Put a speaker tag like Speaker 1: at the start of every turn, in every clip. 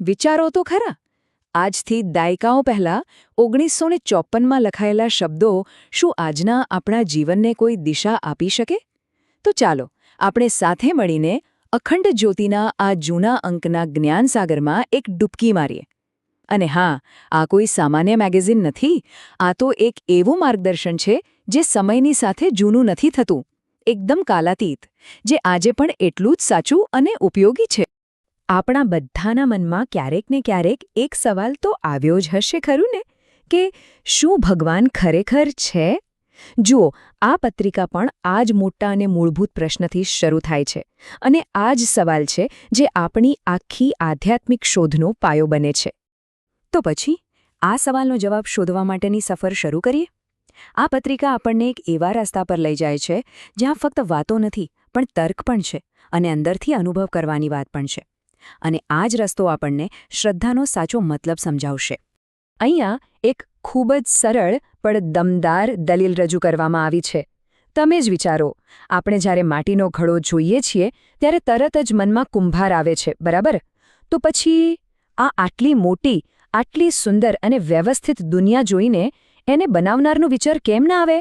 Speaker 1: વિચારો તો ખરા. આજથી દાયકાઓ પહેલા ઓગણીસો ને ચોપનમાં લખાયેલા શબ્દો શું આજના આપણા જીવનને કોઈ દિશા આપી શકે? તો ચાલો, આપણે સાથે મળીને અખંડ જ્યોતિના આ જૂના અંકના જ્ઞાનસાગરમાં એક ડૂબકી મારીએ. અને હા, આ કોઈ સામાન્ય મેગેઝિન નથી, આ તો એક એવું માર્ગદર્શન છે જે સમયની સાથે જૂનું નથી થતું. એકદમ કાલાતીત, જે આજે પણ એટલું જ સાચું અને ઉપયોગી છે. આપણા બધાના મનમાં ક્યારેક ને ક્યારેક એક સવાલ તો આવ્યો જ હશે, ખરું ને? કે શું ભગવાન ખરેખર છે? જુઓ, આ પત્રિકા પણ આ જ મોટા અને મૂળભૂત પ્રશ્નથી શરૂ થાય છે અને આ જ સવાલ છે જે આપણી આખી આધ્યાત્મિક શોધનો પાયો બને છે. તો પછી, આ સવાલનો જવાબ શોધવા માટેની સફર શરૂ કરીએ? આ પત્રિકા આપણને એક એવા રસ્તા પર લઈ જાય છે જ્યાં ફક્ત વાતો નથી, પણ તર્ક પણ છે અને અંદરથી અનુભવ કરવાની વાત પણ છે. અને આ જ રસ્તો આપણને શ્રદ્ધાનો સાચો મતલબ સમજાવશે. અહીંયા એક ખૂબ જ સરળ પણ દમદાર દલીલ રજૂ કરવામાં આવી છે. તમે જ વિચારો, આપણે જ્યારે માટીનો ઘડો જોઈએ છીએ, ત્યારે તરત જ મનમાં કુંભાર આવે છે, બરાબર? તો પછી આ આટલી મોટી, આટલી સુંદર અને વ્યવસ્થિત દુનિયા જોઈને એને બનાવનારનો વિચાર કેમ ના આવે?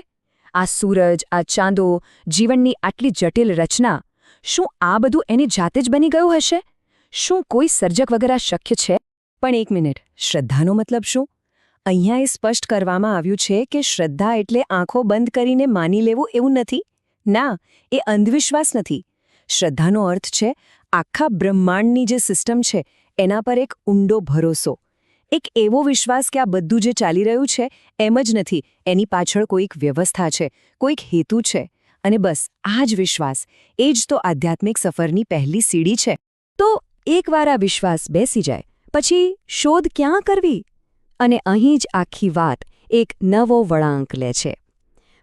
Speaker 1: આ સૂરજ, આ ચાંદો, જીવનની આટલી જટિલ રચના, શું આ બધું એની જાતે જ બની ગયું હશે? શું કોઈ સર્જક વગેરે શક્ય છે? પણ એક મિનિટ. શ્રદ્ધાનો મતલબ શું? અહીંયા એ સ્પષ્ટ કરવામાં આવ્યું છે કે શ્રદ્ધા એટલે આંખો બંધ કરીને માની લેવું એવું નથી. ના, એ અંધવિશ્વાસ નથી. શ્રદ્ધાનો અર્થ છે, આખા બ્રહ્માંડની જે સિસ્ટમ છે, એના પર એક ઊંડો ભરોસો. એક એવો વિશ્વાસ કે આ બધું જે ચાલી રહ્યું છે, એમ જ નથી. એની પાછળ કોઈક વ્યવસ્થા છે, કોઈક હેતુ છે. અને બસ, આ જ વિશ્વાસ. એ જ તો આધ્યાત્મિક સફરની પહેલી સીડી છે. તો એકવાર આ વિશ્વાસ બેસી જાય, પછી શોધ ક્યાં કરવી? અને અહીં જ આખી વાત એક નવો વળાંક લે છે.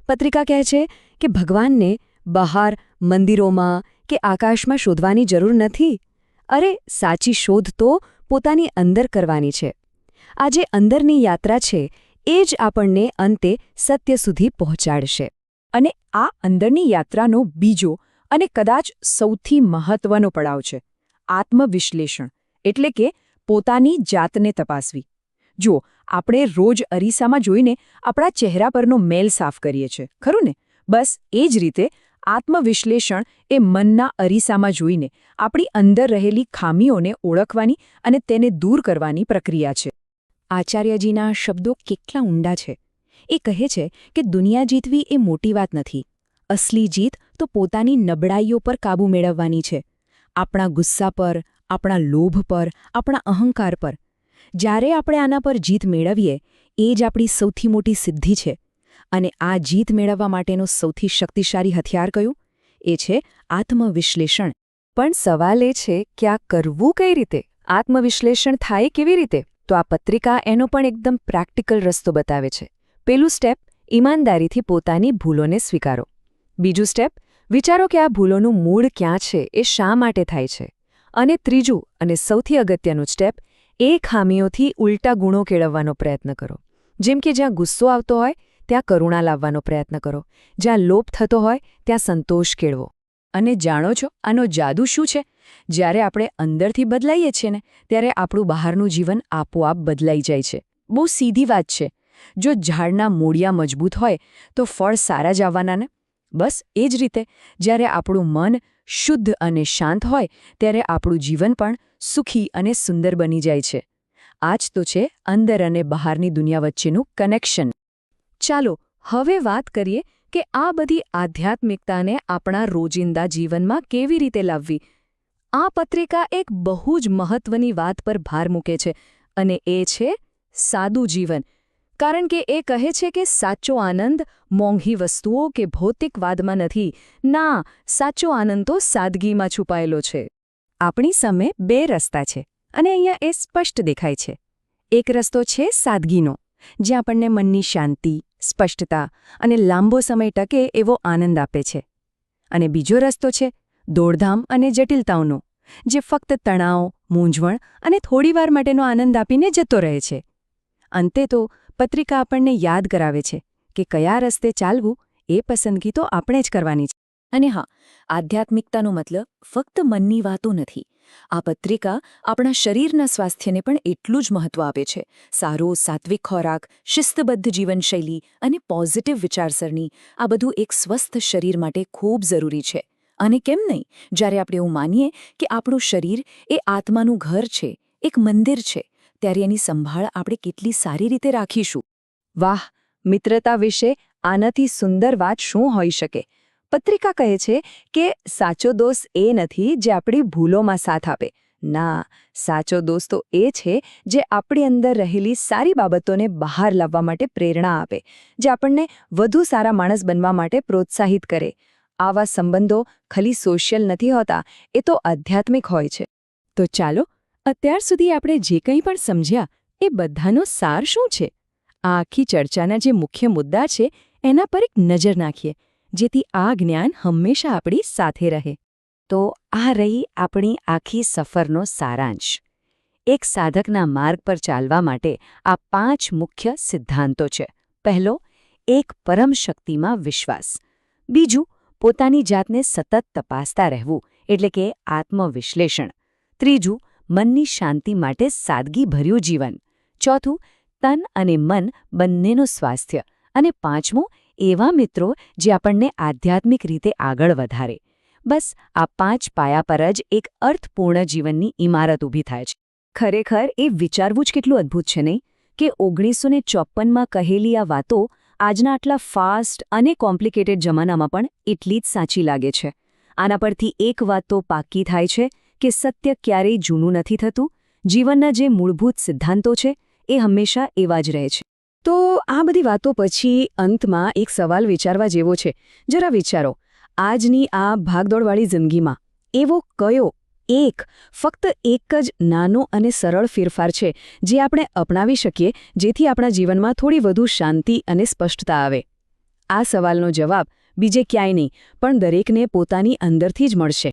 Speaker 1: પત્રિકા કહે છે કે ભગવાનને બહાર મંદિરોમાં કે આકાશમાં શોધવાની જરૂર નથી. અરે, સાચી શોધ તો પોતાની અંદર કરવાની છે. આ જે અંદરની યાત્રા છે, એ જ આપણને અંતે સત્ય સુધી પહોંચાડશે. અને આ અંદરની યાત્રાનો બીજો અને કદાચ સૌથી મહત્વનો પડાવ છે. આત્મવિશ્લેષણ, એટલે કે પોતાની જાતને તપાસવી. જો આપણે રોજ અરીસામાં જોઈને આપણા ચહેરા પરનો મેલ સાફ કરીએ છીએ, ખરું ને? બસ, એ જ રીતે આત્મવિશ્લેષણ એ મનના અરીસામાં જોઈને આપણી અંદર રહેલી ખામીઓને ઓળખવાની અને તેને દૂર કરવાની પ્રક્રિયા છે. આચાર્યજીના શબ્દો કેટલા ઊંડા છે. એ કહે છે કે દુનિયા જીતવી એ મોટી વાત નથી. અસલી જીત તો પોતાની નબળાઈઓ પર કાબૂ મેળવવાની છે. આપણા ગુસ્સા પર, આપણા લોભ પર, આપણા અહંકાર પર. જ્યારે આપણે આના પર જીત મેળવીએ, એ જ આપણી સૌથી મોટી સિદ્ધિ છે. અને આ જીત મેળવવા માટેનું સૌથી શક્તિશાળી હથિયાર કયું? એ છે આત્મવિશ્લેષણ. પણ સવાલ એ છે કે આ કરવું કઈ રીતે? આત્મવિશ્લેષણ થાય કેવી રીતે? તો આ પત્રિકા એનો પણ એકદમ પ્રેક્ટિકલ રસ્તો બતાવે છે. પેલું સ્ટેપ, ઈમાનદારીથી પોતાની ભૂલોને સ્વીકારો. બીજું સ્ટેપ વિચારો કે આ ભૂલોનું મૂળ ક્યાં છે, એ શા માટે થાય છે? અને ત્રીજું અને સૌથી અગત્યનું સ્ટેપ, એ ખામીઓથી ઉલટા ગુણો કેળવવાનો પ્રયત્ન કરો. જેમ કે જ્યાં ગુસ્સો આવતો હોય, ત્યાં કરુણા લાવવાનો પ્રયત્ન કરો. જ્યાં લોપ થતો હોય, ત્યાં સંતોષ કેળવો. અને જાણો છો, આનો જાદુ શું છે? જ્યારે આપણે અંદરથી બદલાઈએ છીએ ને, ત્યારે આપણું બહારનું જીવન આપોઆપ બદલાઈ જાય છે. બહુ સીધી વાત છે. જો ઝાડના મૂળિયા મજબૂત હોય, તો ફળ સારા જ આવવાના ને? બસ, એ જ રીતે. જ્યારે આપણું મન શુદ્ધ અને શાંત હોય, ત્યારે આપણું જીવન પણ સુખી અને સુંદર બની જાય છે. આ જ તો છે અંદર અને બહારની દુનિયા વચ્ચેનું કનેક્શન ચાલો, હવે વાત કરીએ કે આ બધી આધ્યાત્મિકતાને આપણા રોજિંદા જીવનમાં કેવી રીતે લાવવી? આ પત્રિકા એક બહુ જ મહત્વની વાત પર ભાર મૂકે છે, અને એ છે સાદું જીવન. કારણ કે એ કહે છે કે સાચો આનંદ મોંઘી વસ્તુઓ કે ભૌતિકવાદમાં નથી. ના, સાચો આનંદ તો સાદગીમાં છુપાયેલો છે. આપણી સામે બે રસ્તા છે અને અહીંયા એ સ્પષ્ટ દેખાય છે. એક રસ્તો છે સાદગીનો જે આપણને મનની શાંતિ, સ્પષ્ટતા અને લાંબો સમય ટકે એવો આનંદ આપે છે. અને બીજો રસ્તો છે દોડધામ અને જટિલતાઓનો, જે ફક્ત તણાવ, મૂંઝવણ અને થોડીવાર માટેનો આનંદ આપીને જતો રહે છે. અંતે તો પત્રિકા આપણને યાદ કરાવે છે કે કયા રસ્તે ચાલવું એ પસંદગી તો આપણે જ કરવાની છે. અને હા, આધ્યાત્મિકતાનો મતલબ ફક્ત મનની વાતો નથી. આ પત્રિકા આપણા શરીરના સ્વાસ્થ્યને પણ એટલું જ મહત્વ આપે છે. સારો સાત્વિક ખોરાક, શિસ્તબદ્ધ જીવનશૈલી અને પોઝિટિવ વિચારસરણી આ બધું એક સ્વસ્થ શરીર માટે ખૂબ જરૂરી છે. અને કેમ નહીં? જ્યારે આપણે એવું માનીએ કે આપણું શરીર એ આત્માનું ઘર છે, એક મંદિર છે ત્યારે એની સંભાળ આપણે કેટલી સારી રીતે રાખીશું. વાહ, મિત્રતા વિશે આનાથી સુંદર વાત શું હોઈ શકે? પત્રિકા કહે છે કે સાચો દોસ્ત એ નથી જે આપણી ભૂલોમાં સાથ આપે. ના, સાચો દોસ્ત તો એ છે જે આપણી અંદર રહેલી સારી બાબતોને બહાર લાવવા માટે પ્રેરણા આપે, જે આપણને વધુ સારા માણસ બનવા માટે પ્રોત્સાહિત કરે. આવા સંબંધો ખાલી સોશિયલ નથી હોતા, એ તો આધ્યાત્મિક હોય છે. તો ચાલો અત્યાર સુધી આપણે જે કંઈ પણ સમજ્યા, એ બધાનો સાર શું છે? આ આખી ચર્ચાના જે મુખ્ય મુદ્દા છે, એના પર એક નજર નાખીએ, જેથી આ જ્ઞાન હંમેશા આપણી સાથે રહે. તો આ રહી આપણી આખી સફરનો સારાંશ. એક સાધકના માર્ગ પર ચાલવા માટે આ પાંચ મુખ્ય સિદ્ધાંતો છે. પહેલો, એક પરમ શક્તિમાં વિશ્વાસ. બીજું, પોતાની જાતને સતત તપાસતા રહેવું, એટલે કે આત્મવિશ્લેષણ. ત્રીજું મનની શાંતિ માટે સાદગીભર્યું જીવન. ચોથું, તન અને મન બંનેનું સ્વાસ્થ્ય. અને પાંચમું, એવા મિત્રો જે આપણને આધ્યાત્મિક રીતે આગળ વધારે. બસ, આ પાંચ પાયા પર જ એક અર્થપૂર્ણ જીવનની ઇમારત ઊભી થાય છે. ખરેખર એ વિચારવું જ કેટલું અદ્ભુત છે નહીં? કે ઓગણીસો ને ચોપ્પનમાં કહેલી આ વાતો આજના આટલા ફાસ્ટ અને કોમ્પ્લિકેટેડ જમાનામાં પણ એટલી જ સાચી લાગે છે. આના પરથી એક વાત તો પાક્કી થાય છે કે સત્ય ક્યારેય જૂનું નથી થતું? જીવનના જે મૂળભૂત સિદ્ધાંતો છે, એ હંમેશા એવા જ રહે છે. તો આ બધી વાતો પછી અંતમાં એક સવાલ વિચારવા જેવો છે. જરા વિચારો, આજની આ ભાગદોડવાળી જિંદગીમાં એવો કયો એક, ફક્ત એક જ નાનો અને સરળ ફેરફાર છે, જે આપણે અપનાવી શકીએ, જેથી આપણા જીવનમાં થોડી વધુ શાંતિ અને સ્પષ્ટતા આવે? આ સવાલનો જવાબ બીજે ક્યાંય નહીં, પણ દરેકને પોતાની અંદરથી જ મળશે.